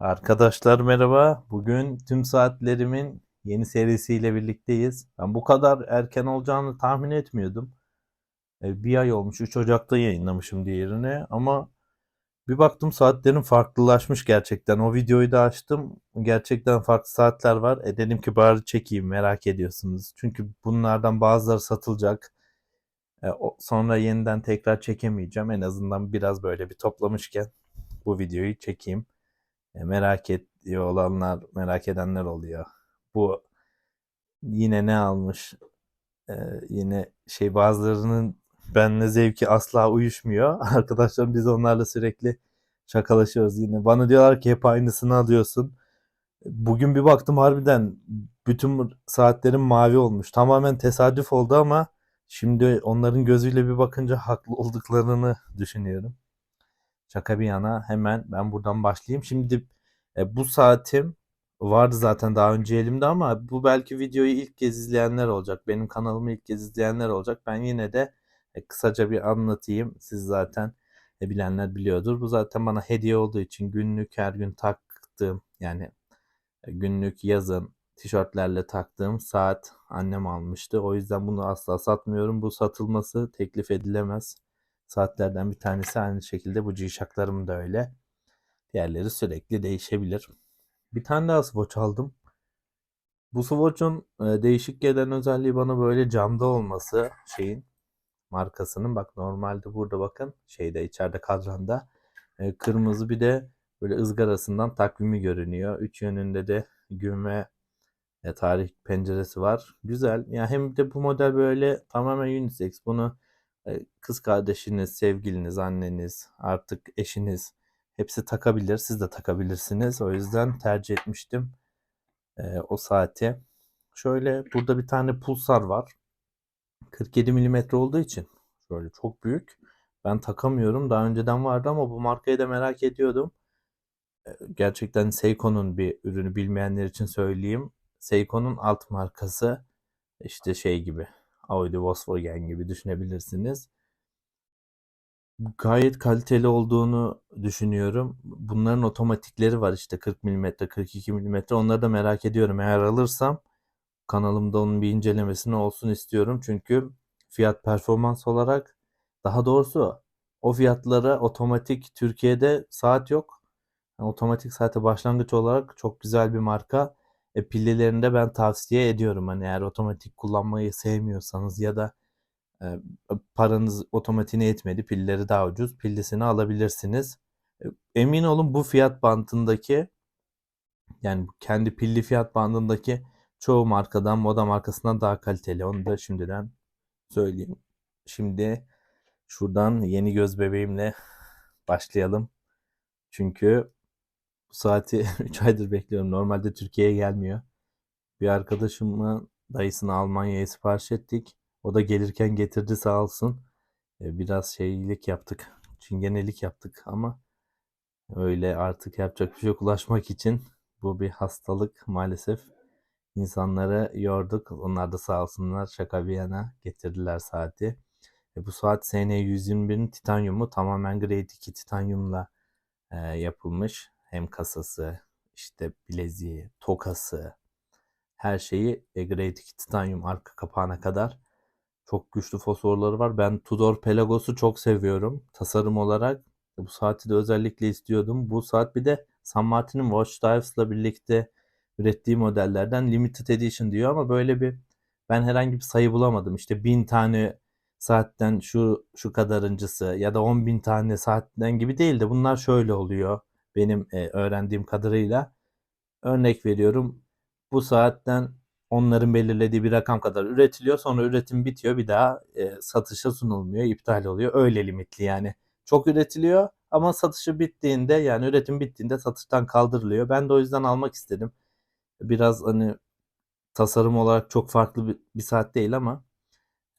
Arkadaşlar merhaba. Bugün tüm saatlerimin yeni serisiyle birlikteyiz. Ben bu kadar erken olacağını tahmin etmiyordum. E, Bir ay olmuş. 3 Ocak'ta yayınlamışım diğerini. Ama bir baktım saatlerim farklılaşmış gerçekten. O videoyu da açtım. Gerçekten farklı saatler var. E dedim ki bari çekeyim merak ediyorsunuz. Çünkü bunlardan bazıları satılacak. E, sonra yeniden tekrar çekemeyeceğim. En azından biraz böyle bir toplamışken bu videoyu çekeyim. E, merak ediyor olanlar, merak edenler oluyor. Bu yine ne almış? E, yine şey bazılarının benle zevki asla uyuşmuyor. Arkadaşlar biz onlarla sürekli şakalaşıyoruz yine. Bana diyorlar ki hep aynısını alıyorsun. Bugün bir baktım harbiden bütün saatlerim mavi olmuş. Tamamen tesadüf oldu ama şimdi onların gözüyle bir bakınca haklı olduklarını düşünüyorum. Şaka bir yana hemen ben buradan başlayayım. Şimdi e, bu saatim vardı zaten daha önce elimde ama bu belki videoyu ilk kez izleyenler olacak. Benim kanalımı ilk kez izleyenler olacak. Ben yine de e, kısaca bir anlatayım. Siz zaten e, bilenler biliyordur. Bu zaten bana hediye olduğu için günlük her gün taktığım yani e, günlük yazın tişörtlerle taktığım saat annem almıştı. O yüzden bunu asla satmıyorum. Bu satılması teklif edilemez saatlerden bir tanesi. Aynı şekilde bu G-Shock'larım da öyle. Diğerleri sürekli değişebilir. Bir tane daha Swatch aldım. Bu Swatch'un e, değişik gelen özelliği bana böyle camda olması şeyin markasının. Bak normalde burada bakın şeyde içeride kadranda e, kırmızı bir de böyle ızgarasından takvimi görünüyor. Üç yönünde de gün ve e, tarih penceresi var. Güzel. Ya hem de bu model böyle tamamen unisex. Bunu kız kardeşiniz, sevgiliniz, anneniz, artık eşiniz hepsi takabilir. Siz de takabilirsiniz. O yüzden tercih etmiştim e, o saati. Şöyle burada bir tane pulsar var. 47 milimetre olduğu için şöyle çok büyük. Ben takamıyorum. Daha önceden vardı ama bu markayı da merak ediyordum. Gerçekten Seiko'nun bir ürünü bilmeyenler için söyleyeyim. Seiko'nun alt markası işte şey gibi Audi, Volkswagen gibi düşünebilirsiniz. Gayet kaliteli olduğunu düşünüyorum. Bunların otomatikleri var işte 40 milimetre, 42 milimetre. Onları da merak ediyorum. Eğer alırsam kanalımda onun bir incelemesini olsun istiyorum. Çünkü fiyat performans olarak daha doğrusu o fiyatlara otomatik Türkiye'de saat yok. Yani otomatik saate başlangıç olarak çok güzel bir marka. E, pillilerini de ben tavsiye ediyorum. Hani eğer otomatik kullanmayı sevmiyorsanız ya da e, paranız otomatiğine yetmedi, pilleri daha ucuz, pillisini alabilirsiniz. E, emin olun bu fiyat bandındaki yani kendi pilli fiyat bandındaki çoğu markadan, moda markasından daha kaliteli. Onu da şimdiden söyleyeyim. Şimdi şuradan yeni göz bebeğimle başlayalım. Çünkü bu saati 3 aydır bekliyorum. Normalde Türkiye'ye gelmiyor. Bir arkadaşımın dayısını Almanya'ya sipariş ettik. O da gelirken getirdi sağ olsun. E, Biraz şeylik yaptık. Çingenelik yaptık ama öyle artık yapacak bir şey. Ulaşmak için bu bir hastalık maalesef. İnsanları yorduk. Onlar da sağ olsunlar şaka bir yana getirdiler saati. E, bu saat SN121'in titanyumu tamamen Grade 2 titanyumla e, yapılmış. Hem kasası, işte bileziği, tokası, her şeyi e, Grade 2 titanyum arka kapağına kadar. Çok güçlü fosforları var. Ben Tudor Pelagos'u çok seviyorum. Tasarım olarak bu saati de özellikle istiyordum. Bu saat bir de San Martin'in Watch Dives'la birlikte ürettiği modellerden Limited Edition diyor ama böyle bir ben herhangi bir sayı bulamadım. İşte bin tane saatten şu şu kadarıncısı ya da on bin tane saatten gibi değil de bunlar şöyle oluyor. Benim e, öğrendiğim kadarıyla örnek veriyorum. Bu saatten onların belirlediği bir rakam kadar üretiliyor. Sonra üretim bitiyor. Bir daha e, satışa sunulmuyor. iptal oluyor. Öyle limitli yani. Çok üretiliyor ama satışı bittiğinde yani üretim bittiğinde satıştan kaldırılıyor. Ben de o yüzden almak istedim. Biraz hani tasarım olarak çok farklı bir, bir saat değil ama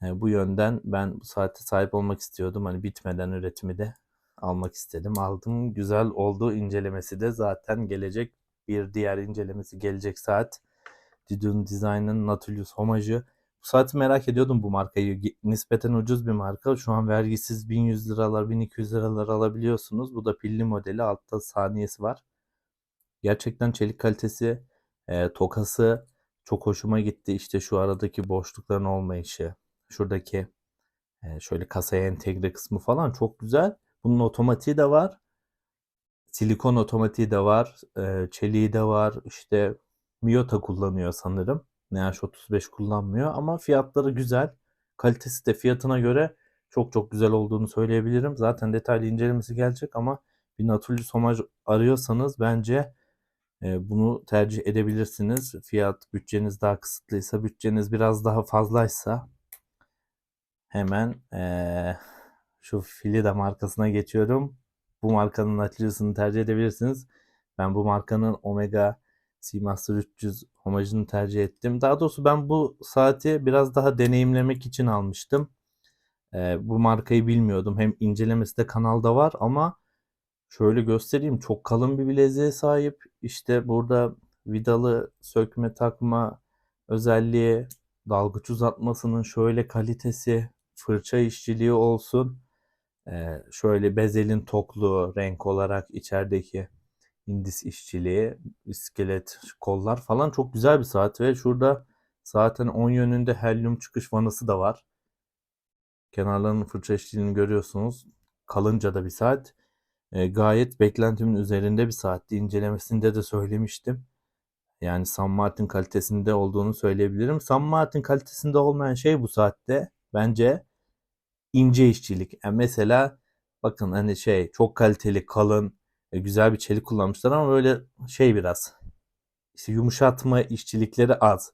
e, bu yönden ben bu saate sahip olmak istiyordum. Hani bitmeden üretimi de almak istedim. Aldım. Güzel oldu. İncelemesi de zaten gelecek. Bir diğer incelemesi gelecek saat. Didun Design'ın Nautilus Homajı. Bu saati merak ediyordum bu markayı. Nispeten ucuz bir marka. Şu an vergisiz 1100 liralar, 1200 liralar alabiliyorsunuz. Bu da pilli modeli. Altta saniyesi var. Gerçekten çelik kalitesi, eee, tokası çok hoşuma gitti. İşte şu aradaki boşlukların olmayışı, şuradaki eee, şöyle kasaya entegre kısmı falan çok güzel. Bunun otomatiği de var. Silikon otomatiği de var. çeliği de var. İşte Miyota kullanıyor sanırım. NH35 kullanmıyor ama fiyatları güzel. Kalitesi de fiyatına göre çok çok güzel olduğunu söyleyebilirim. Zaten detaylı incelemesi gelecek ama bir Nautilus Homage arıyorsanız bence bunu tercih edebilirsiniz. Fiyat bütçeniz daha kısıtlıysa, bütçeniz biraz daha fazlaysa hemen e, şu Filida markasına geçiyorum. Bu markanın Nautilus'unu tercih edebilirsiniz. Ben bu markanın Omega Seamaster 300 Homage'ını tercih ettim. Daha doğrusu ben bu saati biraz daha deneyimlemek için almıştım. E, bu markayı bilmiyordum. Hem incelemesi de kanalda var ama şöyle göstereyim. Çok kalın bir bileziğe sahip. İşte burada vidalı sökme takma özelliği, dalgıç uzatmasının şöyle kalitesi, fırça işçiliği olsun. Ee, şöyle bezelin tokluğu, renk olarak içerideki indis işçiliği, iskelet kollar falan çok güzel bir saat ve şurada zaten 10 yönünde helyum çıkış vanası da var. Kenarlarının fırça işçiliğini görüyorsunuz. Kalınca da bir saat. E, gayet beklentimin üzerinde bir saatti. İncelemesinde de söylemiştim. Yani San Martin kalitesinde olduğunu söyleyebilirim. San Martin kalitesinde olmayan şey bu saatte bence ince işçilik. Yani mesela bakın hani şey çok kaliteli, kalın, e, güzel bir çelik kullanmışlar ama böyle şey biraz işte yumuşatma işçilikleri az.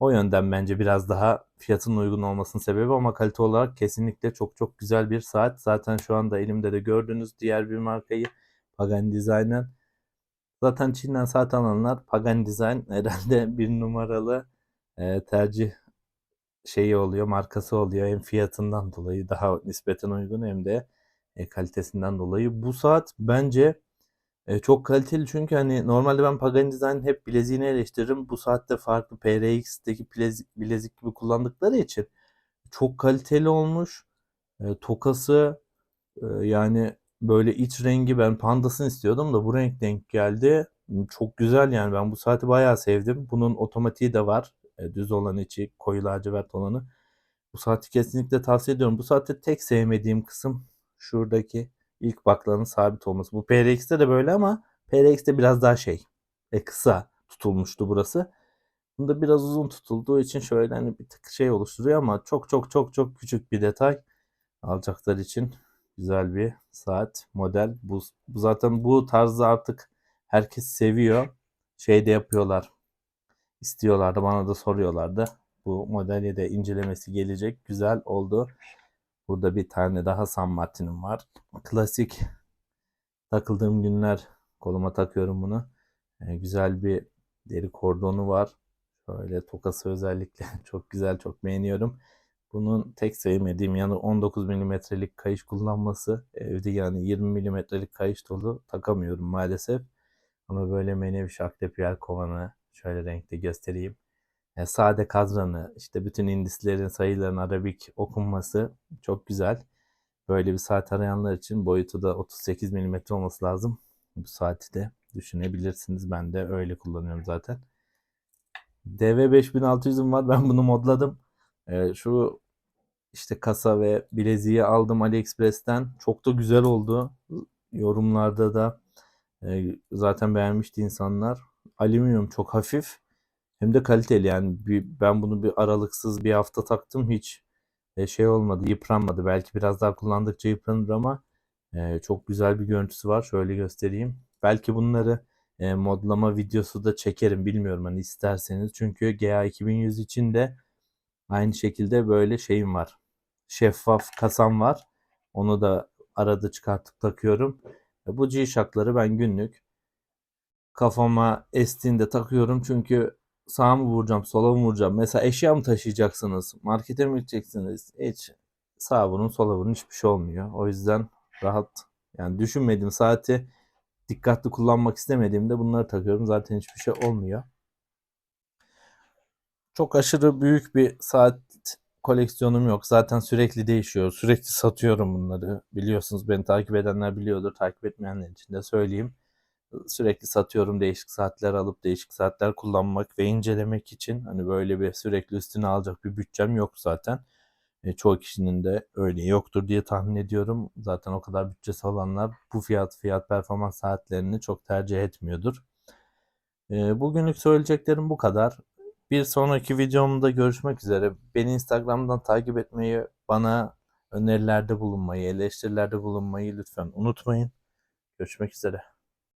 O yönden bence biraz daha fiyatın uygun olmasının sebebi ama kalite olarak kesinlikle çok çok güzel bir saat. Zaten şu anda elimde de gördüğünüz diğer bir markayı Pagani Design'ın. Zaten Çin'den saat alanlar Pagani Design herhalde bir numaralı e, tercih şeyi oluyor, markası oluyor. Hem fiyatından dolayı daha nispeten uygun hem de e, kalitesinden dolayı. Bu saat bence e, çok kaliteli çünkü hani normalde ben Pagani Design hep bileziğini eleştiririm. Bu saatte farklı PRX'teki bilezik, bilezik gibi kullandıkları için çok kaliteli olmuş. E, tokası e, yani böyle iç rengi ben pandasını istiyordum da bu renk denk geldi. Çok güzel yani ben bu saati bayağı sevdim. Bunun otomatiği de var. E, düz olan içi, koyu lacivert olanı. Bu saati kesinlikle tavsiye ediyorum. Bu saatte tek sevmediğim kısım şuradaki ilk baklanın sabit olması. Bu PRX'te de böyle ama PRX'te biraz daha şey e, kısa tutulmuştu burası. Bunda biraz uzun tutulduğu için şöyle hani bir tık şey oluşturuyor ama çok çok çok çok küçük bir detay alacaklar için güzel bir saat model. Bu, bu zaten bu tarzı artık herkes seviyor. Şey de yapıyorlar. İstiyorlardı bana da soruyorlardı. Bu modeli de incelemesi gelecek. Güzel oldu. Burada bir tane daha San Martin'im var. Klasik takıldığım günler koluma takıyorum bunu. Ee, güzel bir deri kordonu var. Şöyle tokası özellikle çok güzel, çok beğeniyorum. Bunun tek sevmediğim yanı 19 milimetrelik kayış kullanması. Evde yani 20 milimetrelik kayış dolu takamıyorum maalesef. Ama böyle menevşe şaklep yer kovanı şöyle renkte göstereyim. Yani sade kadranı, işte bütün indislerin sayıların arabik okunması çok güzel. Böyle bir saat arayanlar için boyutu da 38 mm olması lazım. Bu saati de düşünebilirsiniz. Ben de öyle kullanıyorum zaten. DV5600'üm var. Ben bunu modladım. Ee, şu işte kasa ve bileziği aldım AliExpress'ten. Çok da güzel oldu. Yorumlarda da e, zaten beğenmişti insanlar. Alüminyum çok hafif. Hem de kaliteli yani bir, ben bunu bir aralıksız bir hafta taktım hiç e, şey olmadı yıpranmadı. Belki biraz daha kullandıkça yıpranır ama e, çok güzel bir görüntüsü var. Şöyle göstereyim. Belki bunları e, modlama videosu da çekerim bilmiyorum hani isterseniz. Çünkü GA 2100 için de aynı şekilde böyle şeyim var. Şeffaf kasam var. Onu da arada çıkartıp takıyorum. Bu G-Shock'ları ben günlük kafama estiğinde takıyorum çünkü sağa mı vuracağım, sola mı vuracağım? Mesela eşya mı taşıyacaksınız? Markete mi gideceksiniz? Hiç sağa vurun, sola vurun hiçbir şey olmuyor. O yüzden rahat yani düşünmediğim saati dikkatli kullanmak istemediğimde bunları takıyorum. Zaten hiçbir şey olmuyor. Çok aşırı büyük bir saat koleksiyonum yok. Zaten sürekli değişiyor. Sürekli satıyorum bunları. Biliyorsunuz beni takip edenler biliyordur. Takip etmeyenler için de söyleyeyim. Sürekli satıyorum değişik saatler alıp değişik saatler kullanmak ve incelemek için hani böyle bir sürekli üstüne alacak bir bütçem yok zaten. E, çoğu kişinin de öyle yoktur diye tahmin ediyorum. Zaten o kadar bütçesi olanlar bu fiyat fiyat performans saatlerini çok tercih etmiyordur. E, bugünlük söyleyeceklerim bu kadar. Bir sonraki videomda görüşmek üzere. Beni Instagram'dan takip etmeyi, bana önerilerde bulunmayı, eleştirilerde bulunmayı lütfen unutmayın. Görüşmek üzere.